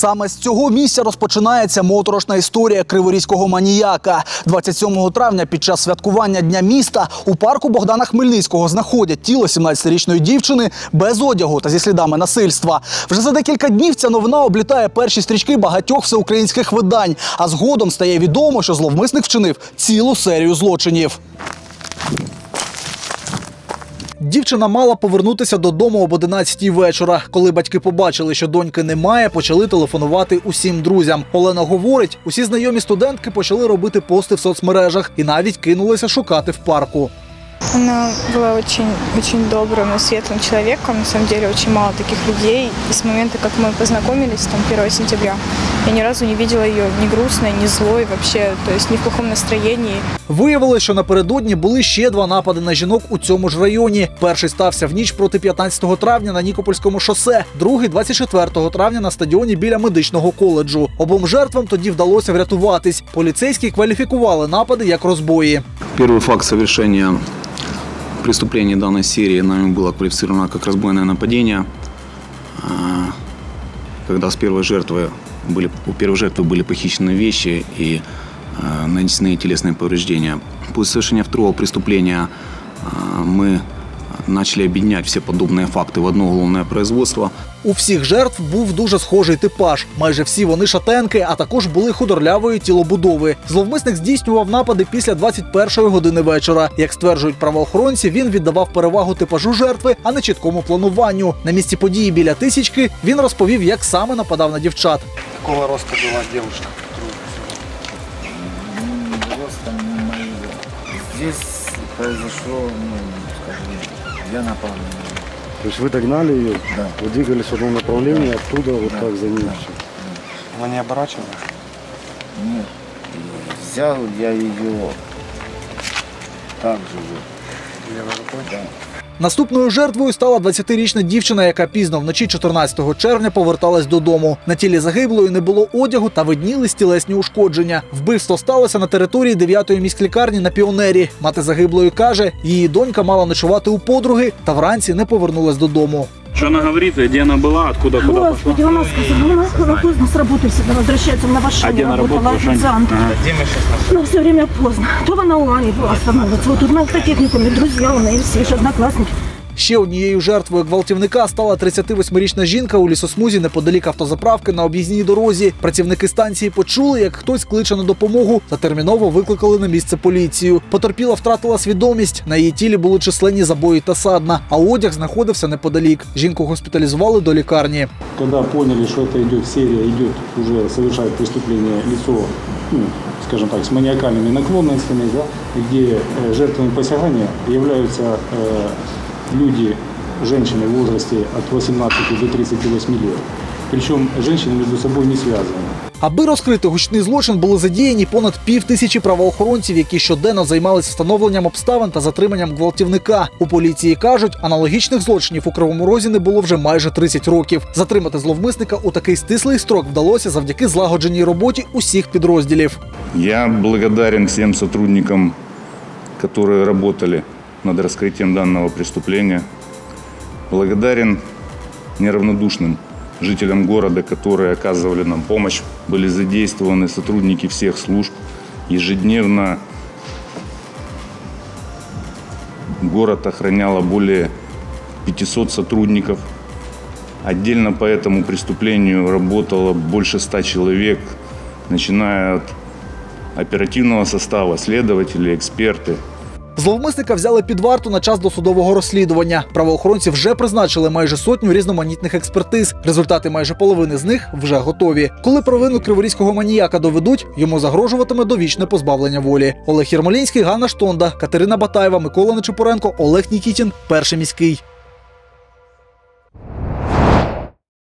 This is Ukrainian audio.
Саме з цього місця розпочинається моторошна історія криворізького маніяка. 27 травня під час святкування Дня міста у парку Богдана Хмельницького знаходять тіло 17-річної дівчини без одягу та зі слідами насильства. Вже за декілька днів ця новина облітає перші стрічки багатьох всеукраїнських видань. А згодом стає відомо, що зловмисник вчинив цілу серію злочинів. Дівчина мала повернутися додому об 11 вечора. Коли батьки побачили, що доньки немає, почали телефонувати усім друзям. Олена говорить, усі знайомі студентки почали робити пости в соцмережах і навіть кинулися шукати в парку. Она была очень, очень добрым и светлым человеком. На самом деле очень мало таких людей. И с момента, как мы познакомились, там 1 сентября, я ни разу не видела ее ни грустной, ни злой вообще, то есть ни в плохом настроении. Виявилось, що напередодні були ще два напади на жінок у цьому ж районі. Перший стався в ніч проти 15 травня на Нікопольському шосе, другий 24 травня на стадіоні біля медичного коледжу. Обом жертвам тоді вдалося врятуватись. Поліцейські кваліфікували напади як розбої. Первый факт совершения преступления данной серии нами было квалифицировано как разбойное нападение, А, когда с первой жертвы были, у первой жертвы были похищены вещи и а, нанесены телесные повреждения. После совершения второго преступления а, мы начали объединять все подобные факты в одно уголовное производство. У всіх жертв був дуже схожий типаж. Майже всі вони шатенки, а також були худорлявої тілобудови. Зловмисник здійснював напади після 21-ї години вечора. Як стверджують правоохоронці, він віддавав перевагу типажу жертви, а не чіткому плануванню. На місці події біля тисячки він розповів, як саме нападав на дівчат. Какого роста была девушка? Ростом не моего. Здесь произошло, ну, скажем, я напал на нее. То есть вы догнали ее, Да. вы двигались в одном направлении, оттуда вот Да, так за ней да. все. Она не оборачивалась? Нет. Взял я ее так же вот. Левой рукой? Да. Наступною жертвою стала 20-річна дівчина, яка пізно вночі 14 червня поверталась додому. На тілі загиблої не було одягу та виднілись тілесні ушкодження. Вбивство сталося на території 9-ї міськлікарні на піонері. Мати загиблої каже, її донька мала ночувати у подруги та вранці не повернулась додому. Что она говорит, где она была, откуда, куда пошла? Господи, она сказала, она, она поздно с работы всегда возвращается, она в А Ашане где она работала работала? в Ашане? официанткой. Ага. Где мы сейчас? Но все время поздно. То она у Ани была останавливаться. Вот тут на автотехникуме друзья у нее все же одноклассники. Ще однією жертвою гвалтівника стала 38-річна жінка у лісосмузі неподалік автозаправки на об'їзній дорозі. Працівники станції почули, як хтось кличе на допомогу та терміново викликали на місце поліцію. Потерпіла втратила свідомість. На її тілі були численні забої та садна, а одяг знаходився неподалік. Жінку госпіталізували до лікарні. Когда поняли, что это идет серия, идет уже совершает преступление лицо, ну, скажем так, с маниакальными наклонностями, да, где э, жертвами посягания являются э, люди, женщины в возрасте от 18 до 38 лет. Причем женщины между собой не связаны. Аби розкрити гучний злочин, були задіяні понад пів тисячі правоохоронців, які щоденно займалися встановленням обставин та затриманням гвалтівника. У поліції кажуть, аналогічних злочинів у Кривому Розі не було вже майже 30 років. Затримати зловмисника у такий стислий строк вдалося завдяки злагодженій роботі усіх підрозділів. Я благодарен всем сотрудникам, которые работали над раскрытием данного преступления. Благодарен неравнодушным жителям города, которые оказывали нам помощь. Были задействованы сотрудники всех служб. Ежедневно город охраняло более 500 сотрудников. Отдельно по этому преступлению работало больше 100 человек, начиная от оперативного состава, следователи, эксперты. Зловмисника взяли під варту на час досудового розслідування. Правоохоронці вже призначили майже сотню різноманітних експертиз. Результати майже половини з них вже готові. Коли провину криворізького маніяка доведуть, йому загрожуватиме довічне позбавлення волі. Олег Єрмолінський, Ганна Штонда, Катерина Батаєва, Микола Нечипоренко, Олег Нікітін. Перший міський.